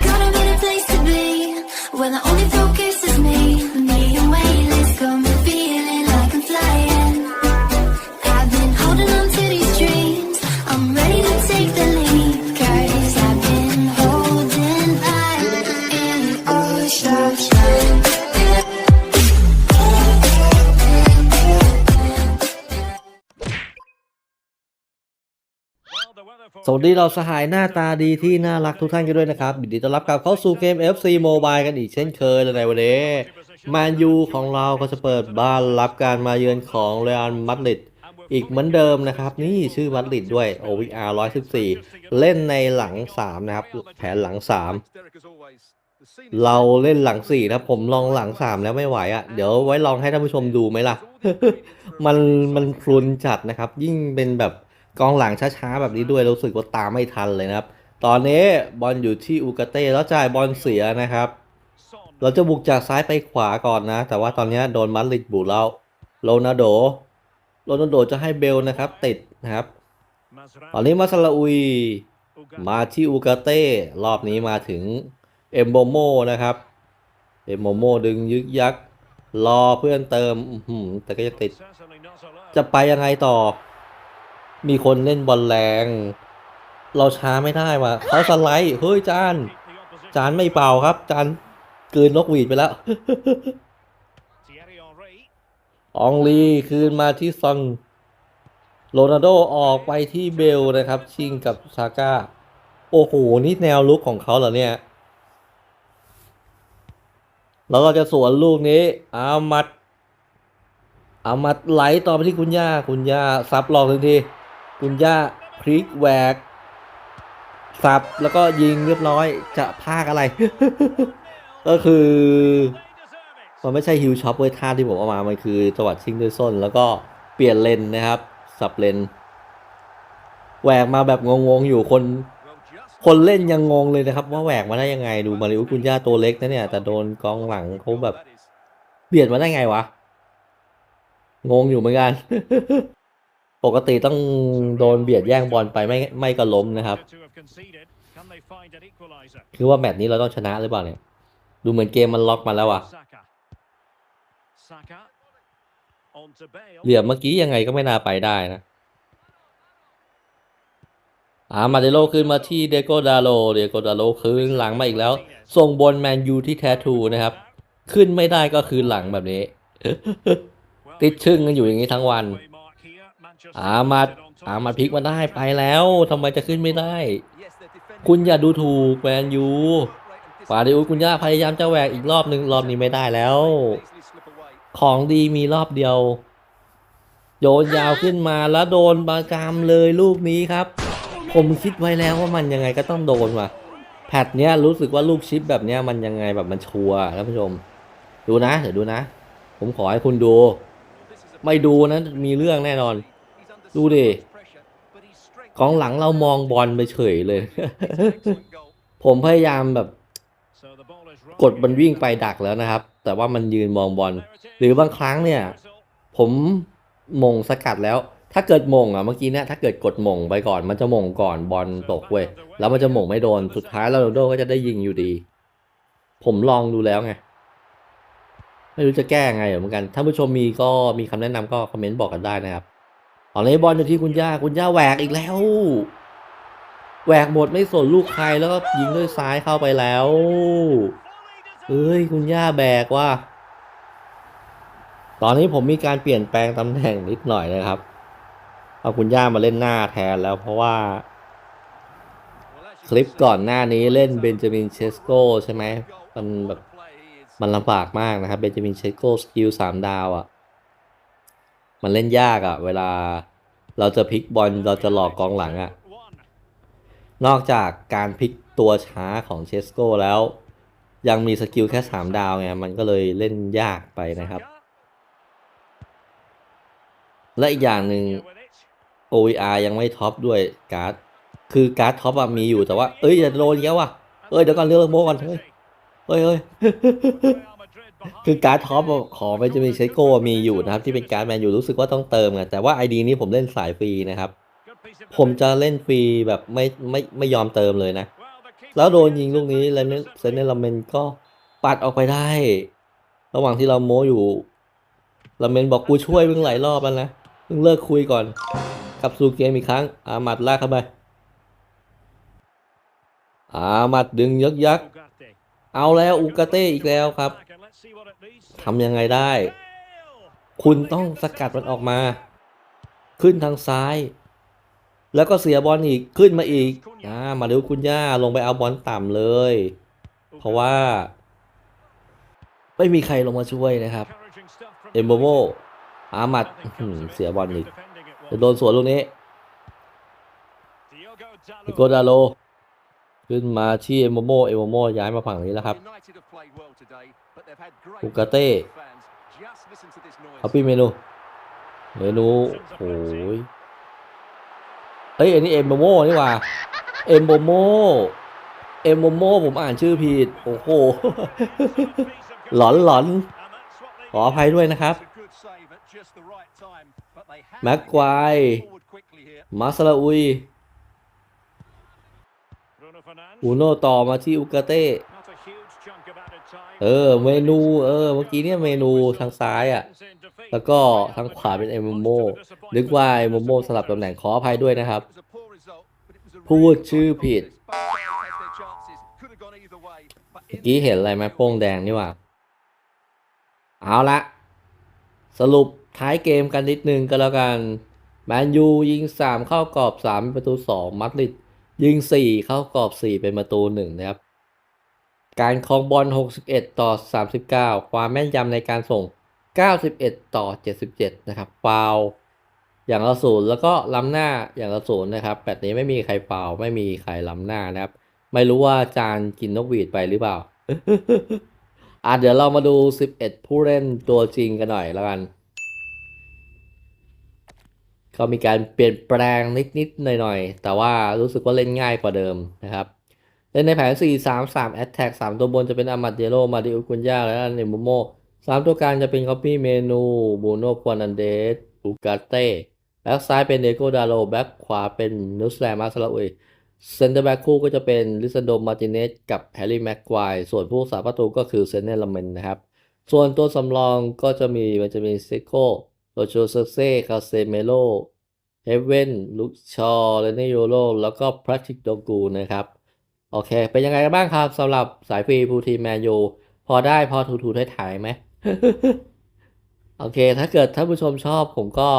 Gotta be the place to be. Where the only focus สวัสดีเราสหายหน้าตาดีที่น่ารักทุกท่านกันด้วยนะครับยินดีต้อนรับกลับเข้าสู่เกม FC Mobile กันอีกเช่นเคยในวันนี้แมนยูของเราก็จะเปิดบ้านรับการมาเยือนของเรอัลมาดริดอีกเหมือนเดิมนะครับ นี่ชื่อมาดริดด้วย OVR 114 เล่นในหลัง 3 นะครับ แผนหลัง 3 เราเล่นหลัง 4 นะผมลองหลัง 3 แล้วไม่ไหวอะ่ะ เดี๋ยวไว้ลองให้ท่านผู้ชมดูไหมล่ะ มันมันพลุนจัดนะครับ ยิ่งเป็นแบบ กองหลังช้าๆ แบบนี้ด้วยรู้สึกว่าตามไม่ทันเลยนะครับ ตอนนี้บอลอยู่ที่อูกาเต้แล้วจ่ายบอลเสียนะครับ เราจะบุกจากซ้ายไปขวาก่อนนะ แต่ว่าตอนนี้โดนมัดลิดบุกแล้วโรนัลโดโรนัลโดจะให้เบลนะครับ ติดนะครับ ตอนนี้มาซาลาอุยมาที่อูกาเต้รอบนี้มาถึงเอมโบโมนะครับเอมโบโมดึงยึกยักรอเพื่อนเติมแต่ก็จะติด จะไปยังไงต่อ มีคนเล่นบอลแรง เราช้าไม่ได้ว่ะเขาสไลด์ เฮ้ยจาน จานไม่เป่าครับ จานกลืนนกหวีดไปแล้ว อองลีคืนมาที่ซอนโรนัลโดออกไปที่เบลนะครับ ชิงกับซาก้า โอ้โห นี่แนวลุกของเขาเหรอเนี่ย แล้วก็จะสวนลูกนี้ อามัดอามัดไหลต่อไปที่คุณย่า คุณย่าซับหลอกทันที คุณย่าพลิกแหวกสับแล้วก็ยิงเรียบร้อยจะพากอะไร ก็คือมันไม่ใช่ฮิวช็อปเว้ยท่าที่ผมเอามา มันคือจังหวัดชิงด้วยส้น แล้วก็เปลี่ยนเลนนะครับ สับเลนแหวกมาแบบงงๆอยู่คน คนเล่นยังงงเลยนะครับ ว่าแหวกมาได้ยังไงดูมาริอุคุณย่าตัวเล็กนะเนี่ย แต่โดนกองหลังเขาแบบเบียดมาได้ไงวะ งงอยู่เหมือนกัน ปกติต้องโดนเบียดแย่งบอลไปไม่ไม่ก็ล้มนะครับ คือว่าแมตช์นี้เราต้องชนะหรือเปล่าเนี่ย ดูเหมือนเกมมันล็อกมาแล้วอะเหลี่ยมเมื่อกี้ยังไงก็ไม่น่าไปได้นะอามาเดโลขึ้นมาที่เดโกดาโลเดโกดาโลคืนหลังมาอีกแล้ว ส่งบอลแมนยูที่แททูนะครับ ขึ้นไม่ได้ก็คืนหลังแบบนี้ ติดชึ่งกันอยู่อย่างนี้ทั้งวัน อามาดอามาดพลิกมาได้ไปแล้วทำไมจะขึ้นไม่ได้ คุณอย่าดูถูกแมนยูฟาดิอุสคุณย่าพยายามจะแหวกอีกรอบนึงรอบนี้ไม่ได้แล้ว ของดีมีรอบเดียว โยนยาวขึ้นมาแล้วโดนบากามเลยลูกนี้ครับ ผมคิดไว้แล้วว่ามันยังไงก็ต้องโดนว่ะแพทเนี้ยรู้สึกว่าลูกชิปแบบเนี้ยมันยังไงแบบมันชัวร์ท่านผู้ชม ดูนะ เดี๋ยวดูนะ ผมขอให้คุณดู ไม่ดูนะมีเรื่องแน่นอน ดูดิกองหลังเรามองบอลไปเฉยเลย ผมพยายามแบบกดมันวิ่งไปดักแล้วนะครับ แต่ว่ามันยืนมองบอล หรือบางครั้งเนี่ย ผมมงสกัดแล้ว ถ้าเกิดมงอะเมื่อกี้เนี่ยถ้าเกิดกดมงไปก่อน มันจะมงก่อนบอลตกเว้ยแล้วมันจะมงไม่โดนสุดท้ายแล้วโรนโดก็จะได้ยิงอยู่ดี ผมลองดูแล้วไงไม่รู้จะแก้ไงเหมือนกัน ถ้าผู้ชมมีก็มีคำแนะนำก็คอมเมนต์บอกกันได้นะครับ ตอนนี้บอลอยู่ที่คุณย่าคุณย่าแหวกอีกแล้ว แหวกหมดไม่สนลูกใครแล้วก็ยิงด้วยซ้ายเข้าไปแล้วเอ้ยคุณย่าแบกว่า ตอนนี้ผมมีการเปลี่ยนแปลงตำแหน่งนิดหน่อยนะครับ เอาคุณย่ามาเล่นหน้าแทนแล้วเพราะว่า คลิปก่อนหน้านี้เล่นเบนจามินเชสโกใช่ไหมมันแบบมันลำบากมากนะครับเบนจามินเชสโกสกิลสามดาวอะ่ะ มันเล่นยากอะ่ะ เวลาเราจะพลิกบอลเราจะหลอกกองหลังอะ่ะ นอกจากการพลิกตัวช้าของเชสโกแล้ว ยังมีสกิลแค่สามดาวไงมันก็เลยเล่นยากไปนะครับ และอีกอย่างหนึ่ง OVR ยังไม่ท็อปด้วยการ์ดคือการ์ดท็อปอะมีอยู่แต่ว่า เอ้ยอย่าโดนเยอะว่ะเอ้ยเดี๋ยวก่อนเรื่องโมก่อนเฮ้ยเฮ้ยเฮ้ย คือการ์ดท็อปของมันจะมีเชโก้มีอยู่นะครับ ที่เป็นการ์ดแมนยูรู้สึกว่าต้องเติมไงแต่ว่า ID นี้ผมเล่นสายฟรีนะครับ ผมจะเล่นฟรีแบบไม่ไม่ไม่ยอมเติมเลยนะ แล้วโดนยิงลูกนี้แล้วเซนเนลเมนก็ปัดออกไปได้ ระหว่างที่เราโม้อยู่ลาเมนบอกกูช่วยมึงหลายรอบแล้วนะมึงเลิกคุยก่อนกับสู่เกมอีกครั้งอามัดลากเข้าไปอามัดดึงยักยักเอาแล้วอุกาเต้อีกแล้วครับ ทำยังไงได้ คุณต้องสกัดมันออกมา ขึ้นทางซ้าย แล้วก็เสียบอลอีกขึ้นมาอีกอ่ามาดูคุณย่าลงไปเอาบอลต่ำเลย เพราะว่า ไม่มีใครลงมาช่วยนะครับ เอมโบโมอามัดเสียบอลอีกจะโดนสวนลูกนี้ดิโกดาโล ขึ้นมาที่เอมโบโมเอมโบโมย้ายมาฝั่งนี้แล้วครับ อุกาเต้คัพปี้เมนูเมนูโอ้ยเอ้ยอันนี้เอมโบโมนี่ว่าเอมโบโมเอมโบโมผมอ่านชื่อผิดโอ้โหหลอนหลอนขออภัยด้วยนะครับแม็กควายมาสลาอุยอูโนต่อมาที่อุกาเต้ เออเมนูเออเมื่อกี้เนี่ยเมนูทางซ้ายอะ แล้วก็ทางขวาเป็นเอมโมนึกว่าเอมโมสลับตำแหน่งขออภัยด้วยนะครับ พูดชื่อผิดเมื่อกี้เห็นอะไรไหมโป้งแดงนี่ว่า เอาละสรุปท้ายเกมกันนิดนึงก็แล้วกันแมนยูยิง 3 เข้ากรอบ3เป็นประตู 2 มัดริดยิง 4 เข้ากรอบ 4 เป็นประตู 1 นะครับ การครองบอล 61 ต่อ 39 ความแม่นยำในการส่ง 91 ต่อ 77 นะครับ ฟาวอย่างละศูนย์แล้วก็ล้ำหน้าอย่างละศูนย์นะครับแบบนี้ไม่มีใครฟาวไม่มีใครล้ำหน้านะครับ ไม่รู้ว่าจานกินนกหวีดไปหรือเปล่า อะเดี๋ยวเรามาดู 11 ผู้เล่นตัวจริงกันหน่อยแล้วกัน ก็มีการเปลี่ยนแปลงนิดๆหน่อยๆ แต่ว่ารู้สึกว่าเล่นง่ายกว่าเดิมนะครับ เล่นในแผน 4 3 3 Attack 3 ตัวบนจะเป็นอามัดเยโรมาดิอุกุนยาและอันเนโมโมสามตัวกลางจะเป็นคอปปี้เมนูบูโนฟวนันเดสอูกาเต้แบ็กซ้ายเป็นเดโกดาโลแบ็กขวาเป็นนุสแลมาสลาอุยเซนเตอร์แบ็กคู่ก็จะเป็นลิซันโดมาร์ติเนสกับแฮร์รี่แม็กควายส่วนผู้สาประตูก็คือเซนเนลลาเมนนะครับ ส่วนตัวสำรองก็จะมีมันจะมีเซโกโรโชเซเซ่คาเซเมโลเฮเวนลุกชอเลเนโยโรแล้วก็พรัติกโดกูนะครับ โอเค เป็นยังไงกันบ้างครับสำหรับสายฟรีพูทีแมนยูพอได้พอถูๆถ่ายไหมโอเค ถ้าเกิดท่านผู้ชมชอบผมก็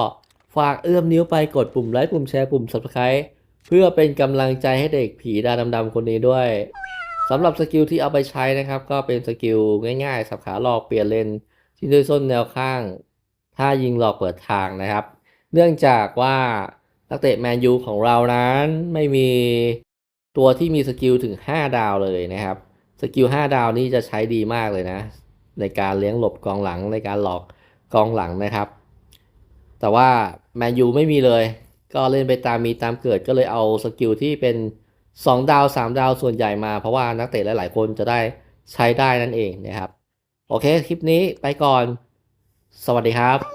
ฝากเอื้อมนิ้วไปกดปุ่มไลค์ปุ่มแชร์ปุ่ม Subscribe เพื่อเป็นกำลังใจให้เด็กผีดาดำๆคนนี้ด้วยสำหรับสกิลที่เอาไปใช้นะครับ ก็เป็นสกิลง่ายๆ สับขาหลอกเปลี่ยนเลนที่ด้วยส้นแนวข้างถ้ายิงหลอกเปิดทางนะครับ เนื่องจากว่านักเตะแมนยูของเรานั้นไม่มี ตัวที่มีสกิลถึง 5 ดาวเลยนะครับสกิล5ดาวนี่จะใช้ดีมากเลยนะ ในการเลี้ยงหลบกองหลังในการหลอกกองหลังนะครับ แต่ว่าแมนยูไม่มีเลย ก็เล่นไปตามมีตามเกิดก็เลยเอาสกิลที่เป็น 2 ดาว 3 ดาวส่วนใหญ่มา เพราะว่านักเตะหลาย ๆ คนจะได้ใช้ได้นั่นเองนะครับ โอเค คลิปนี้ไปก่อน สวัสดีครับ